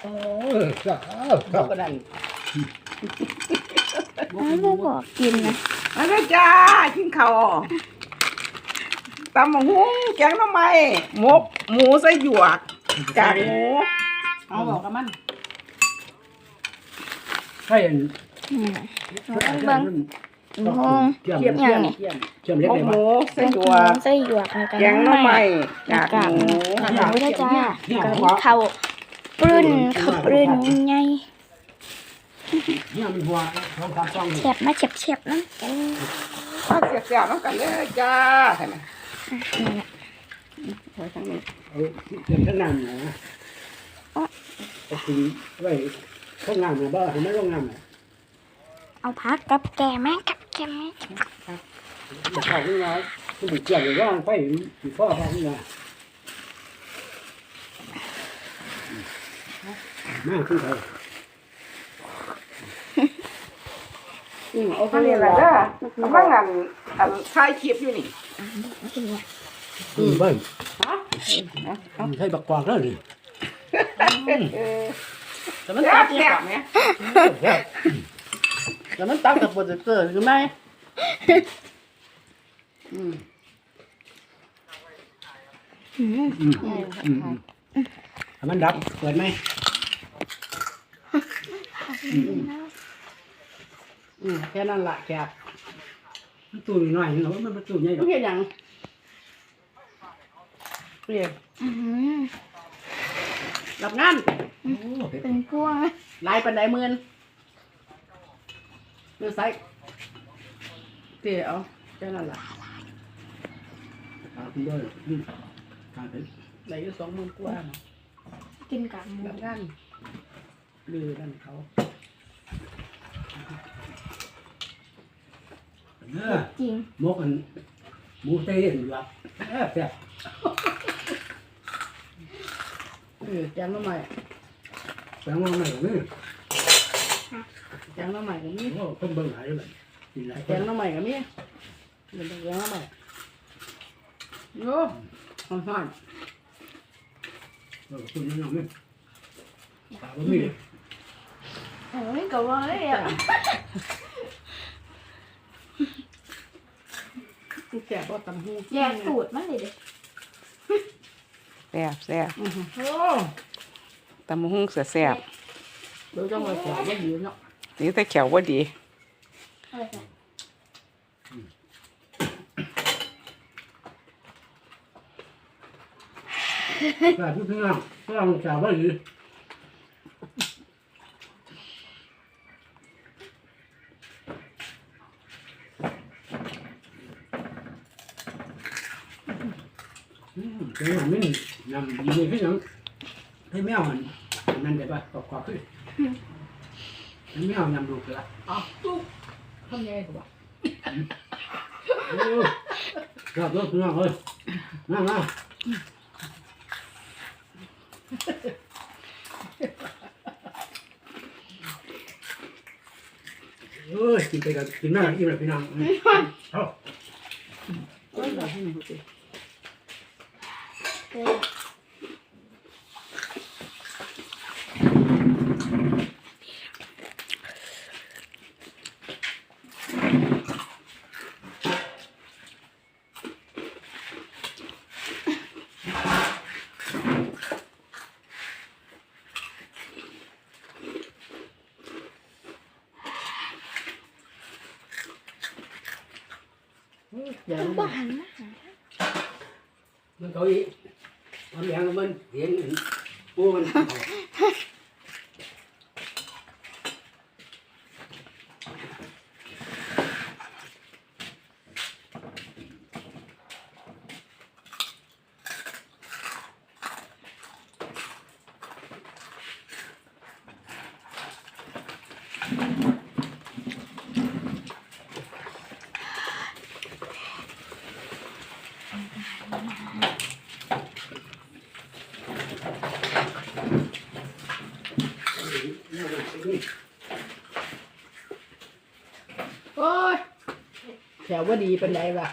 เออครับครับก็ได้ไม่บอกกินนะมาเลยจ้ากินข้าวตำหมูหุ้งแกงหน้ำไมมกหมูใส่หยวกกากหมูเอาบอกกับมันใช่อันเบิ้ง หงเชื่อมเทียมอเทีย่ายงมนี้เทียมเชื่อมเล็กหมกเลยหวะมูใส่หยวกใส่หยวกในกันแกงหน้ำไม้กากกากหหมูมูหมูได้จ้ากับเขาปรื้นเขาปรื้นไงเนี่ยมันหัวสองสามสองเฉียบมาเฉียบเฉียบๆนั่นโอ้ข้าวเสียบๆน้ำกันเลยจ้าใช่ไหมนี่แหละไว้ทั้งนี้เอาเชื่อมทั้งน้ำนะเอาถึงไว้ข้างงามนะบ้าเห็นไหมข้างงามนะเอาพักกับแกแม่กั บแกแม่จะเข้าขึ้นมาคุณเกี่ยวกับร่างไปถึงพ่อเขาขึ้นมามาขึ้นไปอืมเอาไปเรียนอะไรเด้อเอางานอันถ่ายคลิปอยู่นี่อืมเบิ้งฮะเอาใช่บักกวางแล้วนี่เออแต่มันตับดแซ่บเนี่ย แต่มันตัดกับโปรเจคเตอร์คือไหมอืมอืมอืมอืมอืมให้มันดับเปิดไหมอืมแค่นั้นละแกมันตู้น้อยๆเนาะมันมันตู้ใหญ่ดต้ออกงเห็นยังเปลี่ยนอืมรับงาน โอ้เป็นพวงนะลายปันไดหมื่น เนื้อไซส์เตี๋ยวแค่นั้นละตาคุณด้วยอืมตาเผ็ดไหนอยู่สองหมื่นกว่าเนาะกินกับหมูรับงานลือกันเขาเนื้อจริงหมกอันหมูเต้นอยู่อะแซ่บแซ่บเออแจงน้ำใหม่แปลงว่าไม่นี่ แจงน้ำใหม่ก็มีโอ้คนเบิ่งหลายเลยกินหลายคแจนงน้ำใหม่ก็มีเดี๋ยวแจงน้ำใหม่โย่หอมเออคุณยังไม่ตาบ่มีเลยโอ้ยก็ว่าเลยอะๆแก่บ่ตำหูแยกสูตรมันเลยเด็แซ่บแซ่บอือฮึโอ้ตำบักหุ่งเสียแซ่บ เดี๋ยวจังหวะแก่บ่ดีเนาะนี่แต่แขวว่าดีอะไรกันแต่พูดถึงอะก็ลองจ่าว่าอยู่อืมเป็นอย่างนี้นำดีขึ้นยังให้แมวมันนั่นได้ปะกรอบๆขึ้น ให้แมวนำลูกละเอาตุ๊กทำยังไงกับว่าโอ้ครับรถพี่น้องเอ้ยนั่งนั่งเอ้ยกินไปกันกินมากอิ่มแล้วพี่น้องอืมเอาเอ้ยเราให้หนูสิเลยเดี๋ ยวบ้านนะมันเขาอี โอ้ยแถวว่าดีเป็นไรวะ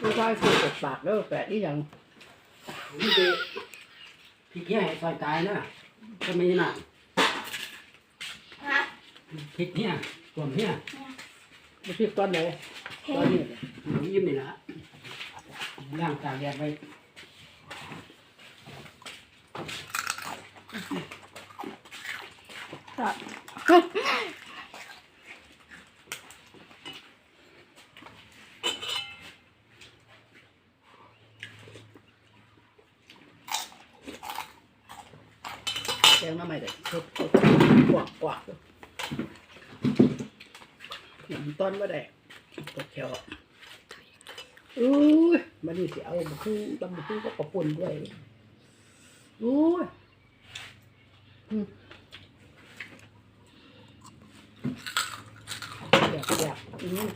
ผู้ชายคือปกปากเด้อแปดนี่ยัง นี่คือพี่แก่ซอยตายนะก็ไม่น่าพริกเนี่ยรวมเนี่ยไม่ใช่ตอนไหนตอนนี้หนูยิ้มนี่ละล่างตากแดดไว้แก งน้ำใหม่เลยกวักกวักหนต้นว่าได้ตกแถวอุ้ยมันนี่สิเอาบะคู่ตำบะคู่ก็กระปุ่นด้วยอุ้ยแบบแบบอืม